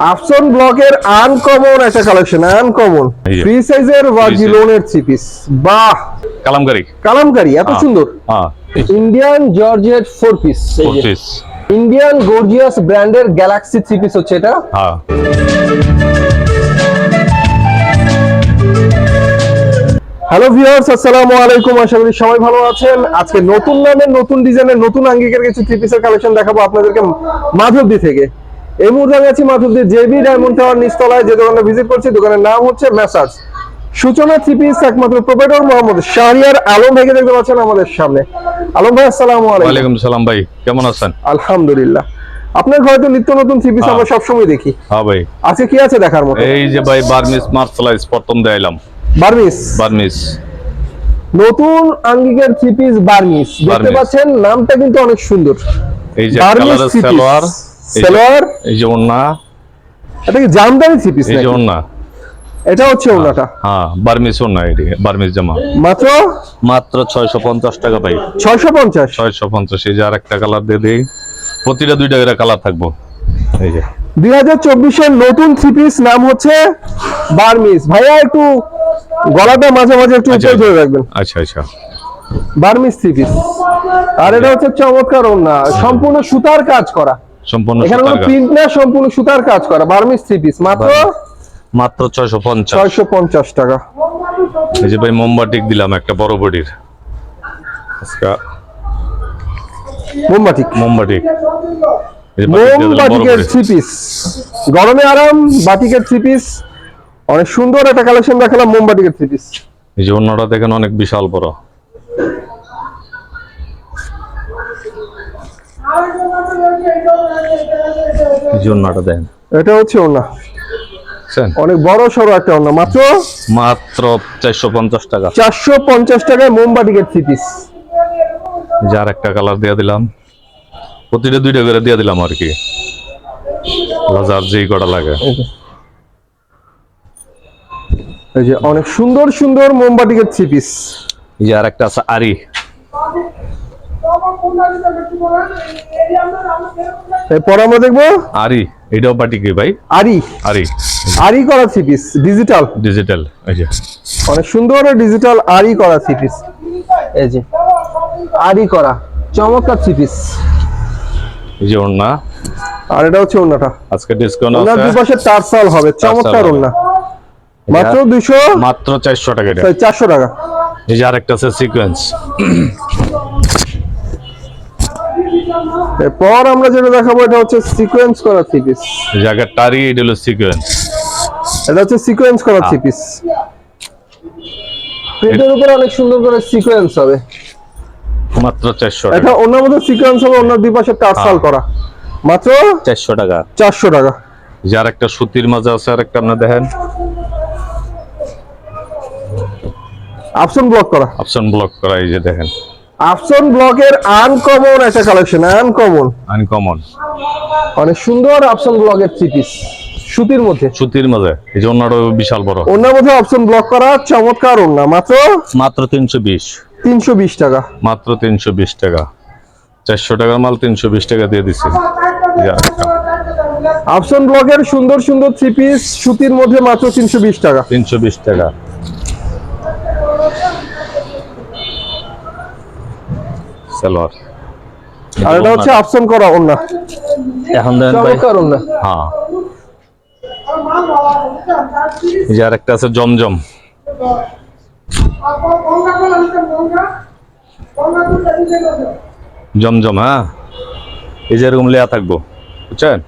Epson ব্লকের uncommon একটা collection uncommon free সাইজের থ্রি পিস বাহ! কালামকারি। কালামকারি এত। সুন্দর। Indian georgette four piece Indian gorgeous ব্র্যান্ডের গ্যালাক্সি থ্রি পিস হচ্ছে এটা। হ্যাঁ। হ্যালো ভিউয়ার্স আসসালামু আলাইকুম আশা করি সবাই ভালো আছেন। আজকে নতুন নামের নতুন ডিজাইনের নতুন আঙ্গিকের কিছু থ্রি পিসের কালেকশন দেখাবো আপনাদেরকে মাধবদী থেকে। এই মুহূর্তে আমি আছি মাধবদী জেবি ডায়মন্ড টাওয়ার নিচতলায়। যে দোকানটা ভিজিট করছি দোকানের নাম হচ্ছে মেসার্স সূচনা থ্রি পিস একমাত্র প্রোপাইটর মোহাম্মদ শাহরিয়ার আলম ভাইকে দেখতে পাচ্ছেন আমাদের সামনে। আলম ভাই আসসালামু আলাইকুম। সালাম ভাই কেমন আছেন? আলহামদুলিল্লাহ। আপনার ঘরে তো নিত্য নতুন থ্রি পিস হ্যাঁ। আমরা সবসময় দেখি। হ্যাঁ ভাই। আজকে কি আছে দেখার মতো? এই যে ভাই বার্মিস মার্শালাইজ প্রথম দেখাইলাম। বার্মিস? বার্মিস। নতুন আঙ্গিকের থ্রি পিস বার্মিস। দেখতে। পাচ্ছেন নামটা কিন্তু অনেক সুন্দর। এই যে পিস সালোয়ার। সালোয়ার? এই যে ওন্না এটা কি জামদানি থ্রি পিস এই যে ওন্না এটা হচ্ছে ওনাটা হ্যাঁ বার্মিস ওন্না এটি বার্মিস জামা। মাত্র? মাত্র ছয়শো পঞ্চাশ টাকা ভাই। ছয়শো পঞ্চাশ? ছয়শো পঞ্চাশ এই যে আর একটা কালার দিয়ে দিই। প্রতিটা দুইটা করে কালার থাকব। এই যে। দুই হাজার চব্বিশের নতুন থ্রি পিস নাম হচ্ছে বার্মিস ভাইয়া একটু গলাটা মাঝে মাঝে একটু আচ্ছা, উপরে ধরে রাখবেন। আচ্ছা আচ্ছা। Burmese three piece. আর এটা হচ্ছে চমৎকার ওনা সম্পূর্ণ সুতার কাজ করা। সম্পূর্ণ এখানে কোনো প্রিন্ট না সম্পূর্ণ সুতার কাজ করা। বার্মিস থ্রি পিস মাত্র? মাত্র ছয়শো পঞ্চাশ। ছয়শো পঞ্চাশ টাকা। এই যে ভাই মোমবাটিক দিলাম একটা বড় বডির। আজকে মোমবাটিক মোমবাটিক এই যে বাটিক দিয়ে মোম দিলাম বড় বাটিকের বডির। থ্রি পিস গরমে আরাম বাটিকের থ্রি পিস অনেক সুন্দর একটা কালেকশন দেখালাম মোমবাটিকের থ্রি পিস এই যে অন্যটা দেখেন অনেক বিশাল বড়। এটা হচ্ছে ওনা? অনেক বড় সড়ো একটা ওনা মাত্র? মাত্র চারশো পঞ্চাশ টাকা। চারশো পঞ্চাশ টাকায় মোম বাটিকের থ্রি পিস যার একটা কালার দিয়ে দিলাম। প্রতিটা দুইটা করে দিয়ে দিলাম আর কি। যার যেই কটা লাগে। এই যে। অনেক সুন্দর সুন্দর মোমবাটিকের থ্রি পিস এই যে আর একটা আছে আরি। এরপর আমরা দেখব? আরি এটাও বাটিকে ভাই? আরি। আরি। আরি করা ডিজিটাল ডিজিটাল এই যে। অনেক সুন্দর ডিজিটাল আরি করা থ্রি পিস এই যে আরি করা চমৎকার থ্রি পিস এই যে ওন্না আর এটা হচ্ছে আজকে ডিসকাউন্ট দুপাশে টার্সাল হবে চমৎকার। মাত্র দুইশো মাত্র চারশো টাকা এটা। চারশো টাকা। এই যে আরেকটা আছে সিকোয়েন্স এরপর আমরা যেটা দেখাবো এটা হচ্ছে সিকোয়েন্স করা থ্রি পিস টারি এটা হলো সিকোয়েন্স এটা হচ্ছে সিকোয়েন্স করা থ্রি পিস প্রিন্টের উপরে অনেক সুন্দর করে সিকোয়েন্স হবে। মাত্র চারশো এটা অন্য মধ্যে সিকোয়েন্স হবে অন্য দুই পাশে টার্সাল হ্যাঁ। করা। মাত্র চারশো টাকা। চারশো টাকা। এই যে আরেকটা সুতির মাঝে আছে আরেকটা আপনি দেখেন। আফসন ব্লক করা। অপশন ব্লক করা এই যে দেখেন। আফসন ব্লকের আনকমন একটা কালেকশন আনকমন আনকমন অনেক সুন্দর আফসন ব্লকের থ্রি পিস সুতির মধ্যে। সুতির মধ্যে। এই যে অন্যটাও বিশাল বড়। অন্যের মধ্যে অপশন ব্লক করা চমৎকার ওনা মাত্র? মাত্র তিনশো বিশ। তিনশো বিশ টাকা। মাত্র তিনশো বিশ টাকা। চারশো টাকার মাল তিনশো বিশ টাকা দিয়ে দিছি। আফসন ব্লকের সুন্দর সুন্দর থ্রি পিস সুতির মধ্যে মাত্র তিনশো বিশ টাকা। তিনশো বিশ টাকা। সালোয়ার। আর এটা হচ্ছে আফসন করা ওনা এখন দেন ভাই। চমৎকার ওনা হ্যাঁ। এই যে আরেকটা আছে জমজম। জমজম হ্যাঁ? এই যে এরকম লেয়া থাকব বুঝছেন?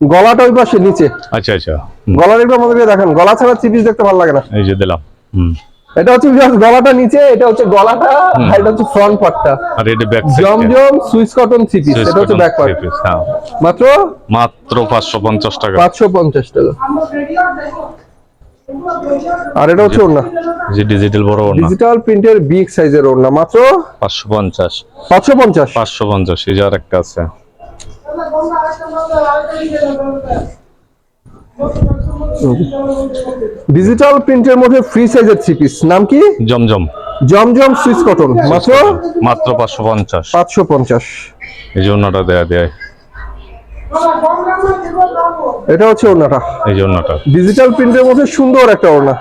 গলাটা ওই পাশে নিচে। আচ্ছা আচ্ছা। গলার একটু আমাদেরকে দেখেন। গলা ছাড়া থ্রি পিস দেখতে ভালো লাগে না। এই যে দিলাম। হুম। এটা হচ্ছে গলাটা নিচে এটা হচ্ছে গলাটা আর এটা হচ্ছে ফ্রন্ট পার্টটা আর এটা ব্যাক জমজম সুইস কটন থ্রি পিস এটা হচ্ছে ব্যাক পার্ট মাত্র? মাত্র পাঁচশো পঞ্চাশ টাকা। পাঁচশো পঞ্চাশ টাকা। আর এটা হচ্ছে ওড়না। যে ডিজিটাল বড় না ডিজিটাল প্রিন্টের বিগ সাইজের ওড়না। মাত্র? পাঁচশো পঞ্চাশ। পাঁচশো পঞ্চাশ। পাঁচশো পঞ্চাশ এই যে আরেকটা আছে। ডিজিটাল প্রিন্টের মধ্যে ফ্রি সাইজের থ্রি পিস নাম কি? জমজম। জমজম সুইস কটন মাত্র? মাত্র পাঁচশো পঞ্চাশ। পাঁচশো পঞ্চাশ। এই জন্যটা দেয়া দেয়। এটা হচ্ছে ওড়নাটা। এই যে জন্যটা ডিজিটাল প্রিন্টের মধ্যে সুন্দর একটা ওড়না।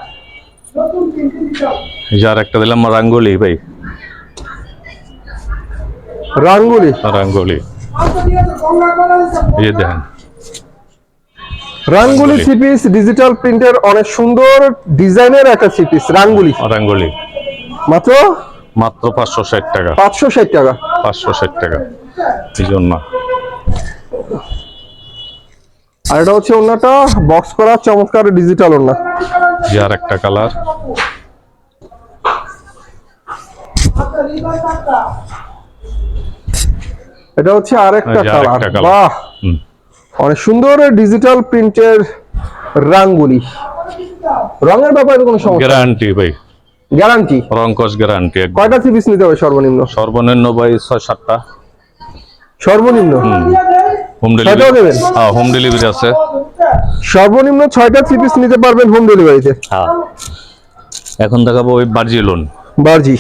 যার একটা দিলাম রাঙ্গলি ভাই। রাঙ্গুলি। রাঙ্গলি। এই যে দেখেন রাঙ্গুলি থ্রি পিস ডিজিটাল প্রিন্টের অনেক সুন্দর ডিজাইনের একটা থ্রি পিস রাঙ্গুলি রাঙ্গলি। মাত্র? মাত্র পাঁচশো ষাট টাকা। পাঁচশো ষাট টাকা। পাঁচশো ষাট টাকা। এই জন্য। আর এটা হচ্ছে ওড়নাটা বক্স করা চমৎকার ডিজিটাল ওড়না। যে আর একটা কালার এটা হচ্ছে আরেকটা কালার বাহ। অনেক সুন্দর ডিজিটাল প্রিন্টের রাঙ্গুলি। রঙের ব্যাপারে কোনো সমস্যা? গ্যারান্টি ভাই। গ্যারান্টি রঙ্কস গ্যারান্টি কয়টা থ্রি পিস নিতে হবে সর্বনিম্ন? সর্বনিম্ন ভাই ছয় সাতটা। সর্বনিম্ন? হোম। ডেলিভারি দেবেন? হ্যাঁ হোম ডেলিভারি আছে। সর্বনিম্ন ছয়টা থ্রি পিস নিতে পারবেন হোম ডেলিভারিতে হ্যাঁ। এখন দেখাবো ওই বার্জি লোন বার্জি।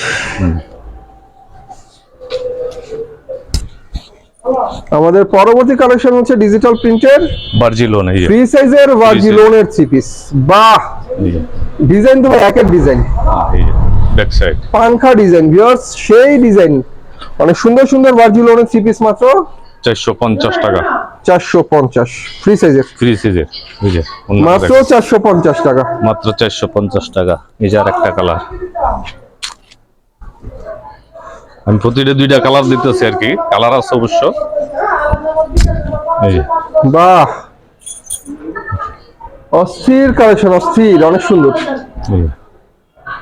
আমাদের পরবর্তী কালেকশন হচ্ছে ডিজিটাল প্রিন্টের বার্জি লোন এই ফ্রি সাইজের বার্জি size। লোনের থ্রি পিস বাহ! ডিজাইন তো একের ডিজাইন ব্যাক সাইড পাংখা ডিজাইন ভিউয়ার্স সেই ডিজাইন অনেক সুন্দর সুন্দর বার্জি লোনের থ্রি পিস মাত্র। চারশো পঞ্চাশ টাকা। চারশো পঞ্চাশ। ফ্রি সাইজের ফ্রি সাইজের এই মাত্র দেখো। চারশো পঞ্চাশ টাকা। মাত্র চারশো পঞ্চাশ টাকা। এই যে আর একটা কালার আমি প্রতিটা দুইটা কালার দিতেছি আর কি। কালার আছে অবশ্য। বাহ। অস্থির কালেকশন অস্থির অনেক সুন্দর।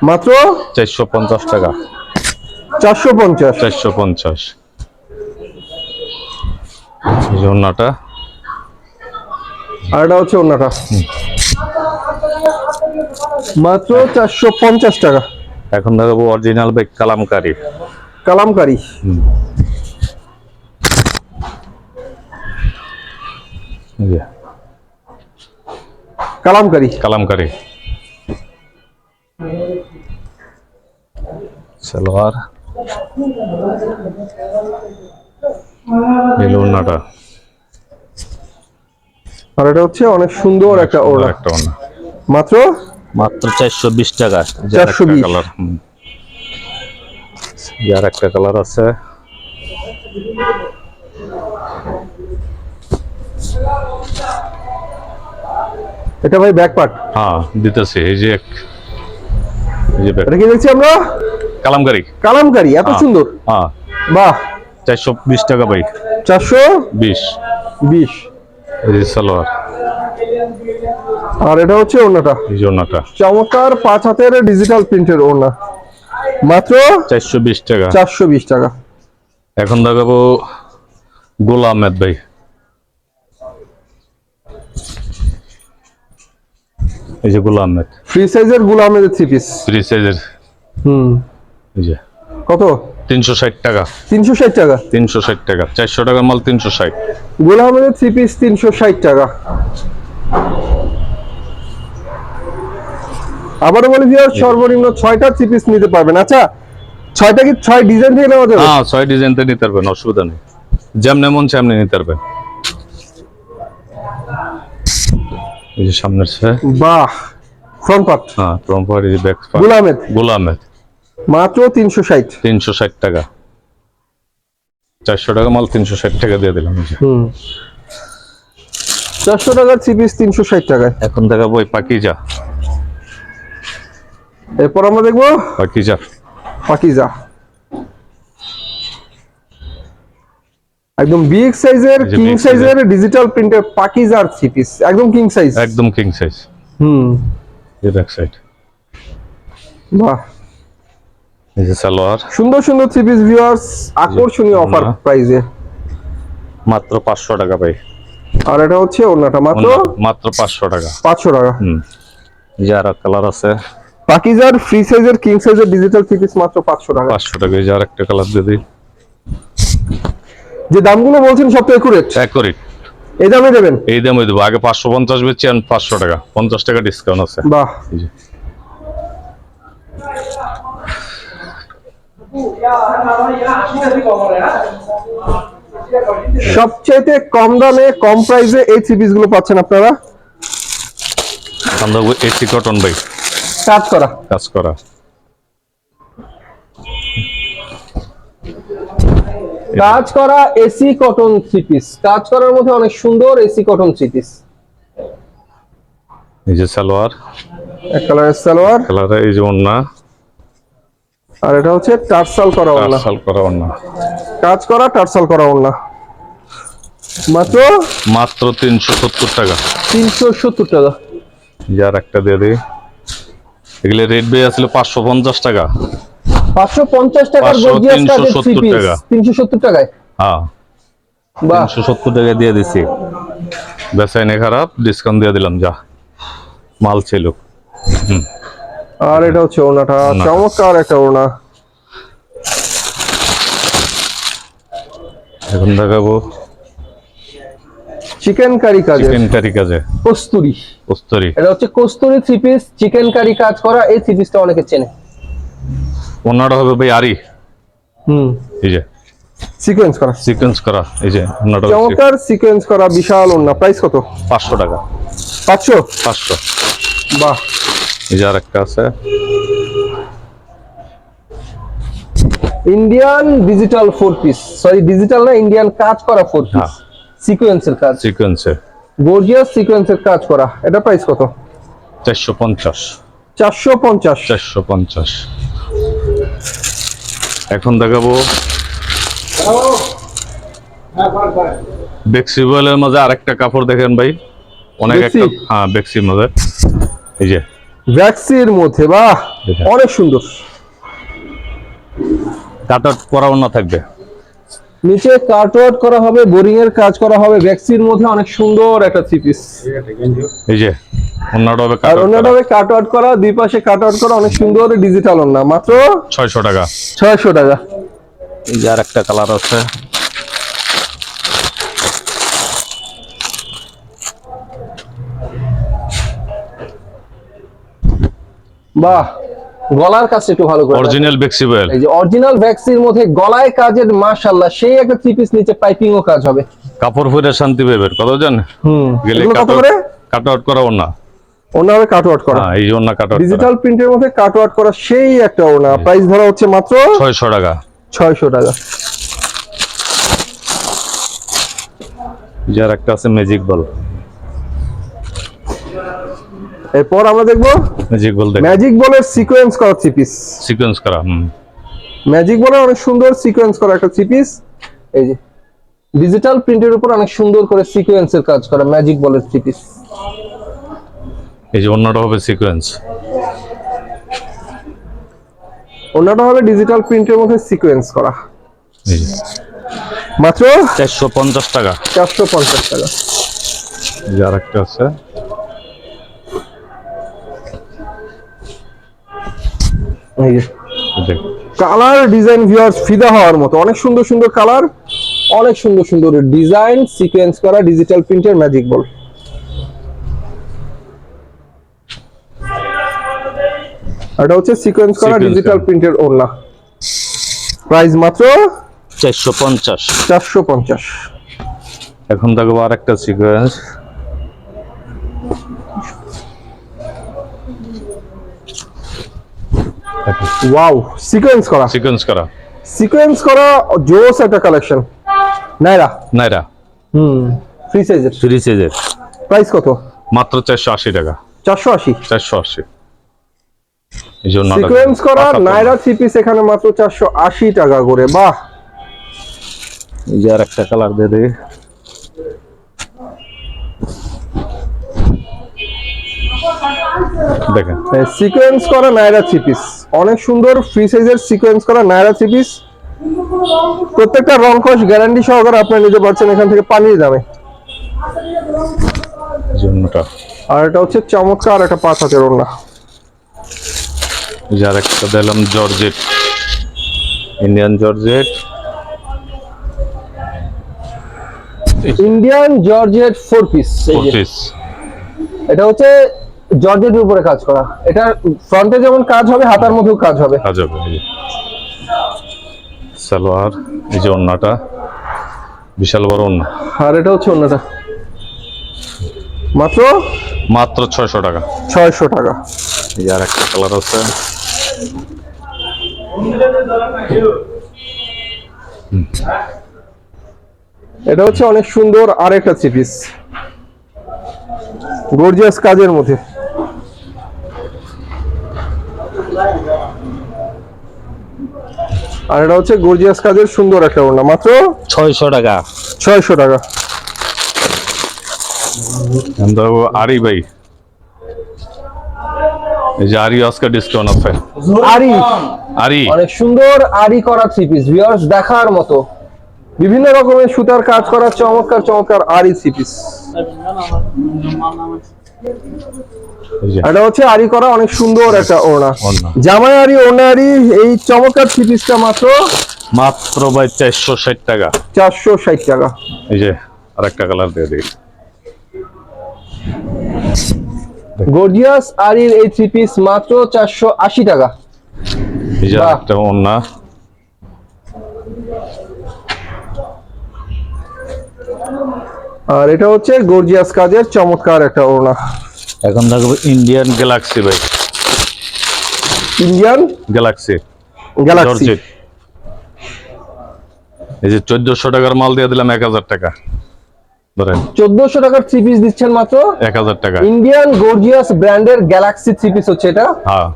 মাত্র? চারশো পঞ্চাশ টাকা। চারশো পঞ্চাশ। চারশো পঞ্চাশ। যে আর এটা হচ্ছে অন্যটা মাত্র চারশো পঞ্চাশ টাকা। এখন দেখাবো অরিজিনাল বেগ কালামকারি। কালামকারি। কালামকারি। কালামকারি। সালোয়ার। এই ওড়নাটা। আর এটা হচ্ছে অনেক সুন্দর একটা ওড়না। একটা ওড়না। মাত্র? মাত্র চারশো বিশ টাকা। 420 কালার যার একটা কালার আছে। এটা ভাই ব্যাক পার্ট হ্যাঁ দিতেছি। এই যে এক- এই যে। এটা কি দেখছি আমরা? কালামকারি। কালামকারি এত হ্যাঁ। সুন্দর। হ্যাঁ। বাহ। চারশো বিশ টাকা ভাই। চারশো? বিশ। বিশ। এই যে সালোয়ার। আর এটা হচ্ছে ওড়নাটা। এই যে ওড়নাটা। চমৎকার পাঁচ হাতের ডিজিটাল প্রিন্টের ওড়না। মাত্র চারশো বিশ টাকা। চারশো বিশ টাকা। এখন দেখাবো গোলা আহমেদ ভাই। এই যে গোলা আহমেদ। ফ্রি সাইজের গুলামের থ্রি পিস থ্রি সাইজের হুম। এই যে। কত? তিনশো ষাট টাকা। তিনশো ষাট টাকা। তিনশো ষাট টাকা। চারশো টাকার মাল তিনশো ষাট। গোলামের থ্রি পিস তিনশো ষাট টাকা। আবারও বলি ভিউয়ার সর্বনিম্ন ছয়টা থ্রি পিস নিতে পারবেন। আচ্ছা ছয়টা কি ছয় ডিজাইন থেকে নেওয়া যাবে? হ্যাঁ ছয় ডিজাইনতে নিতে পারবেন অসুবিধা নেই। যেমনে মন সেমনি নিতে পারবেন। এই যে সামনের সে বাহ ফ্রন্ট পার্ট হ্যাঁ প্রম্পার এই যে ব্যাক গুলামের গোলা আহমেদ মাত্র তিনশো ষাট। তিনশো ষাট টাকা। চারশো টাকা মাল তিনশো ষাট টাকা দিয়ে দিলাম হুম। চারশো টাকার থ্রি পিস তিনশো ষাট টাকায়। এখন দেখাবো ওই পাকিজা। এরপর আমরা দেখব পাকিজা। পাকিজা। একদম বিগ সাইজের কিং সাইজের। ডিজিটাল প্রিন্টের পাকিজার থ্রি পিস একদম কিং সাইজ একদম কিং সাইজ হুম। এই ব্যাক সাইড বাহ। এই যে সালোয়ার। সুন্দর সুন্দর থ্রি পিস ভিউয়ার্স আকর্ষণীয় অফার। প্রাইজে মাত্র পাঁচশো টাকা পাই আর এটা হচ্ছে ওনাটা মাত্র মাত্র পাঁচশো টাকা। পাঁচশো টাকা। হুম। এই যে আর কালার আছে। পাকিজার ফ্রি সাইজের কিং সাইজের ডিজিটাল থ্রি পিস মাত্র পাঁচশো টাকা। পাঁচশো টাকা এই যে একটা কালার দিয়ে দিই। যে দামগুলো বলছেন সব তো একুরেট অ্যাকোরেট এই দামে দেবেন? এই দামে দেবো। আগে পাঁচশো পঞ্চাশ বেচছি আর পাঁচশো টাকা। পঞ্চাশ টাকা ডিসকাউন্ট আছে। বাহ। সবচেয়ে কম দামে কম প্রাইসে এই থ্রি পিসগুলো পাচ্ছেন আপনারা? আমরা এসি কটন ভাই কাজ করা। কাজ করা। কাজ করা এসি কটন থ্রি পিস। কাজ করার মধ্যে অনেক সুন্দর এসি কটন থ্রি পিস। এই যে সালোয়ার। এক কালারের সালোয়ার। কালার এই যে ওন্না আর এটা হচ্ছে টার্সাল করা ওড়না। সাল করা ওন্না কাজ করা টার্সাল করা ওড়না। মাত্র? মাত্র তিনশো সত্তর টাকা। তিনশো সত্তর টাকা। যার একটা দিয়ে দিই। এগুলো রেট বে আসলে পাঁচশো পঞ্চাশ টাকা। পাঁচশো পঞ্চাশ টাকার গর্জিয়াস কাজের থ্রি 370 পিস টাকা। তিনশো সত্তর টাকায়। হ্যাঁ। টাকা দিয়ে দিছি। বেসাইনে খারাপ ডিসকাউন্ট দিয়ে দিলাম যা। মাল ছিল। আর এটা হচ্ছে ওড়নাটা। চমৎকার একটা ওড়না। এখন দেখাবো। চিকেন কারি কাজের চিকেন কারি কাজে কস্তুরি। কস্তুরি। এটা হচ্ছে kasuri three piece chicken curry কাজ করা এই থ্রি পিসটা অনেকে চেনে। ওনাটা হবে ভাই আরি। হুম। এই যে। সিকোয়েন্স করা। সিকোয়েন্স করা এই যে ওনাটা চমৎকার সিকোয়েন্স করা বিশাল ওড়না। প্রাইস কত? পাঁচশো টাকা। পাঁচশো? পাঁচশো। বাহ। এই যে আর একটা আছে। Indian digital four piece sorry digital না ইন্ডিয়ান কাজ করা ফোর পিস। সিকোয়েন্সের কাজ। সিকোয়েন্সে গর্জিয়াস সিকোয়েন্সের কাজ করা। এটা প্রাইস কত? চারশো পঞ্চাশ। চারশো পঞ্চাশ। চারশো পঞ্চাশ। এখন দেখাবো। বেক্সিবলের মাঝে আরেকটা কাপড় দেখেন ভাই। অনেক? একটা হ্যাঁ বেক্সির মাঝে। এই যে। ভ্যাক্সির মধ্যে বাহ। অনেক সুন্দর। কাটার করাও না থাকবে। নিচে কাটওয়ার্ট করা হবে বোরিং এর কাজ করা হবে ভ্যাক্সির মধ্যে অনেক সুন্দর একটা থ্রি পিস এই যে অন্যটা হবে আর অন্যটা হবে করা দুই পাশে কাটওয়ার্ট করা অনেক সুন্দর ডিজিটাল ওন্না মাত্র ছয়শো টাকা। ছয়শো টাকা। এই যে আর একটা কালার আছে। বাহ গলার কাছে একটু ভালো করে অরিজিনাল বেক্সিবল এই যে অরিজিনাল ভ্যাক্সির মধ্যে গলায় কাজের মাশাআল্লাহ সেই একটা থ্রি পিস নিচে পাইপিং ও কাজ হবে। কাপড় পরে শান্তি পাবের কত জান? হুম। গেলে কত করে? কাট আউট করা ওনা ওনা হবে কাটওয়ার্ট করা। হ্যাঁ এই জন্য কাট আউট ডিজিটাল প্রিন্টের মধ্যে কাটওয়ার্ট করা সেই একটা ওনা প্রাইস ধরা হচ্ছে মাত্র ছয়শো টাকা। ছয়শো টাকা। যার একটা আছে ম্যাজিক বল এরপর আমরা দেখব ম্যাজিক বল ম্যাজিক বলের সিকোয়েন্স করা থ্রি পিস সিকোয়েন্স করা হুম। ম্যাজিক বলের অনেক সুন্দর সিকোয়েন্স করা একটা থ্রি পিস এই যে ডিজিটাল প্রিন্টের উপর অনেক সুন্দর করে সিকোয়েন্সের কাজ করা ম্যাজিক বলের থ্রি পিস এই যে অন্যটা হবে সিকোয়েন্স অন্যটা হবে ডিজিটাল প্রিন্টের মধ্যে সিকোয়েন্স করা। মাত্র চারশো পঞ্চাশ টাকা। চারশো পঞ্চাশ টাকা। যার একটা আছে। কালার ডিজাইন ভিউয়ার্স ফিদা হওয়ার মতো। অনেক সুন্দর সুন্দর কালার অনেক সুন্দর সুন্দর ডিজাইন সিকোয়েন্স করা ডিজিটাল প্রিন্টের ম্যাজিক বল এটা হচ্ছে সিকোয়েন্স করা ডিজিটাল প্রিন্টের ওড়না। প্রাইস মাত্র চারশো পঞ্চাশ। চারশো পঞ্চাশ। এখন দেখো আর একটা সিকোয়েন্স ওয়াও সিকোয়েন্স করা। সিকোয়েন্স করা। সিকোয়েন্স করা জোস একটা কালেকশন নাইরা? নাইরা। হুম ফ্রি সাইজের ফ্রি সাইজের প্রাইস কত? মাত্র চারশো আশি টাকা। চারশো আশি? চারশো আশি। এই জন্য সিকোয়েন্স করা নাইরা থ্রি পিস এখানে মাত্র চারশো আশি টাকা করে। বাহ! এই যে আর একটা কালার দিয়ে দিই। দেখেন। সিকোয়েন্স করা নাইরা থ্রি পিস অনেক সুন্দর ফ্রি সাইজের সিকোয়েন্স করা নাইরা থ্রি পিস প্রত্যেকটা রং খস গ্যারান্টি সহকারে আপনারা নিতে পারছেন এখান থেকে পানির দামে। আর এটা হচ্ছে চমৎকার একটা পাঁচ হাতের ওড়না। এই যে আর একটা দিলাম georgette. Indian georgette. Indian georgette four piece piece এটা হচ্ছে জর্জেটের উপরে কাজ করা। এটা ফ্রন্টে যেমন কাজ হবে হাতার মধ্যেও কাজ হবে। কাজ হবে। সালোয়ার এই যে ওন্নাটা। বিশাল বড় ওন্না। আর এটা হচ্ছে অন্যটা মাত্র? মাত্র ছয়শো টাকা। ছয়শো টাকা। এই আর একটা কালার আছে। এটা হচ্ছে অনেক সুন্দর আর একটা থ্রি পিস গর্জিয়াস কাজের মধ্যে। আর এটা হচ্ছে গর্জিয়াস কাজের সুন্দর একটা ওড়না। মাত্র ছয়শো টাকা। ছয়শো টাকা। আরি ভাই। এই যে আরি আজকে ডিসকাউন্ট আছে। আরি। আরি। অনেক সুন্দর আরি করা থ্রি পিস ভিউয়ার্স দেখার মতো। বিভিন্ন রকমের সুতার কাজ করা চমৎকার চমৎকার আরি থ্রি পিস এই যে এটা হচ্ছে আরি করা অনেক সুন্দর একটা ওড়না। ওড়না। জামাই আরি ওড়না আরি এই চমৎকার পিসটা মাত্র মাত্র ভাই চারশো ষাট টাকা। চারশো ষাট টাকা। এই যে আর একটা কালার দিয়ে দিই। গর্জিয়াস আরির এই থ্রি পিস মাত্র চারশো আশি টাকা। এই যে বাহ। একটা আর এটা হচ্ছে গর্জিয়াস কাজের চমৎকার একটা ওড়না। এখন থাকবে ইন্ডিয়ান গ্যালাক্সি ভাই। ইন্ডিয়ান গ্যালাক্সি গ্যালাক্সি এই যে চোদ্দশো টাকার মাল দিয়ে দিলাম এক হাজার টাকা। ধরেন। চোদ্দশো টাকার থ্রি পিস দিচ্ছেন মাত্র? এক হাজার টাকা। ইন্ডিয়ান গর্জিয়াস ব্র্যান্ডের গ্যালাক্সি থ্রি পিস হচ্ছে এটা। হ্যাঁ।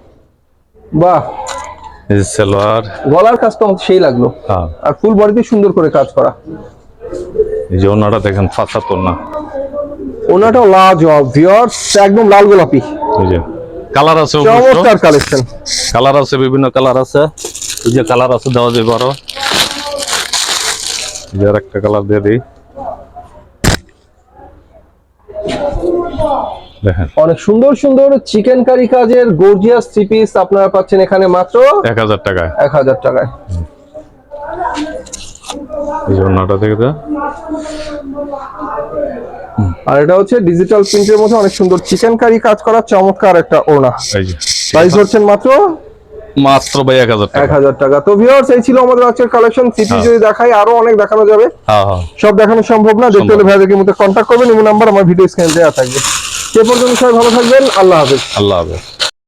বাহ। এই যে সালোয়ার। গলার কাজটা সেই লাগল। হ্যাঁ। আর ফুল বডিতে সুন্দর করে কাজ করা। এই যে ওনাটা দেখেন ফাঁসাতর না ওনাটাও লাজবাব ভিউয়ার্স একদম লাল গোলাপি। এই যে কালার আছে চমৎকার কালেকশন কালার আছে বিভিন্ন কালার আছে। এই যে কালার আছে দেওয়া যাবে আরও। যে একটা কালার দিয়ে দিই। দেখেন। অনেক সুন্দর সুন্দর চিকেন কারি কাজের গর্জিয়াস থ্রি পিস আপনারা পাচ্ছেন এখানে মাত্র এক হাজার টাকায়। এক হাজার টাকায়। এই ওনাটা আর এটা হচ্ছে ডিজিটাল প্রিন্টের মধ্যে অনেক সুন্দর চিকেন কারি কাজ করা চমৎকার একটা ওড়না। প্রাইস হচ্ছেন মাত্র? মাত্র ভাই এক হাজার এক টাকা হাজার টাকা। তো ভিউয়ার্স এই ছিল আমাদের আজকের কালেকশন হ্যাঁ। যদি দেখাই আরও অনেক দেখানো যাবে। হ্যাঁ হ্যাঁ। সব দেখানো সম্ভব না। দেখতে হলে সম্ভব। মধ্যে কন্ট্যাক্ট করবেন। ইমো নাম্বার আমার ভিডিও স্ক্রিনে দেওয়া থাকবে। সে পর্যন্ত সবাই ভালো থাকবেন। আল্লাহ হাফেজ। আল্লাহ হাফেজ।